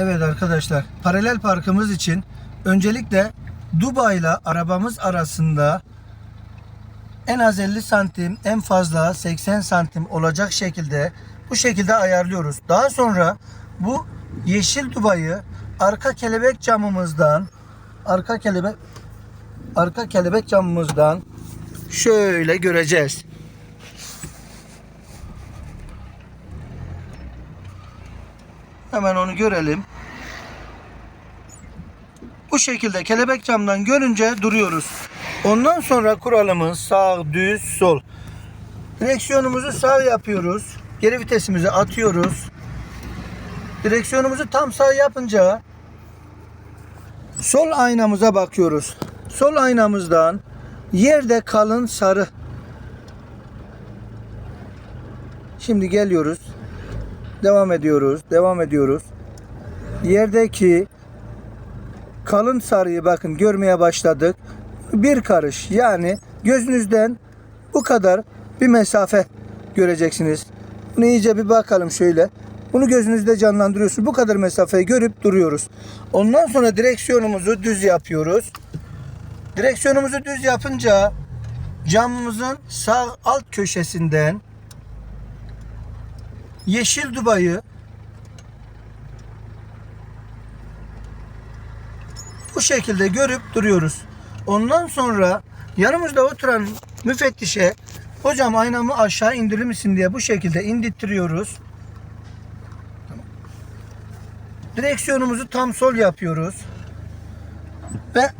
Evet arkadaşlar, paralel parkımız için öncelikle Dubai ile arabamız arasında en az 50 santim, en fazla 80 santim olacak şekilde bu şekilde ayarlıyoruz. Daha sonra bu yeşil Dubai'yi arka kelebek camımızdan arka kelebek arka kelebek camımızdan şöyle göreceğiz. Hemen onu görelim. Bu şekilde kelebek camdan görünce duruyoruz. Ondan sonra kuralımız sağ, düz, sol. Direksiyonumuzu sağ yapıyoruz. Geri vitesimizi atıyoruz. Direksiyonumuzu tam sağ yapınca sol aynamıza bakıyoruz. Sol aynamızdan yerde kalın sarı. Şimdi geliyoruz. Devam ediyoruz. Devam ediyoruz. Yerdeki kalın sarıyı bakın görmeye başladık. Bir karış yani gözünüzden bu kadar bir mesafe göreceksiniz. Bunu iyice bir bakalım şöyle. Bunu gözünüzde canlandırıyorsunuz. Bu kadar mesafeyi görüp duruyoruz. Ondan sonra direksiyonumuzu düz yapıyoruz. Direksiyonumuzu düz yapınca camımızın sağ alt köşesinden yeşil dubayı bu şekilde görüp duruyoruz. Ondan sonra yanımızda oturan müfettişe hocam aynamı aşağı indirir misin diye bu şekilde indirtiyoruz. Direksiyonumuzu tam sol yapıyoruz. Ve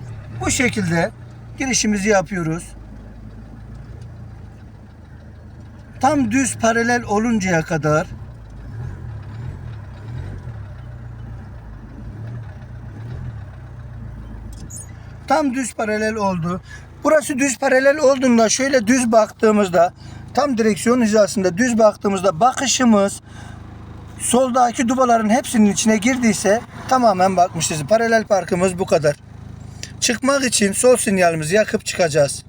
bu şekilde girişimizi yapıyoruz. Tam düz paralel oluncaya kadar tam düz paralel oldu. Burası düz paralel olduğunda şöyle düz baktığımızda tam direksiyon hizasında düz baktığımızda bakışımız soldaki dubaların hepsinin içine girdiyse tamamen bakmışız. Paralel parkımız bu kadar. Çıkmak için sol sinyalimizi yakıp çıkacağız.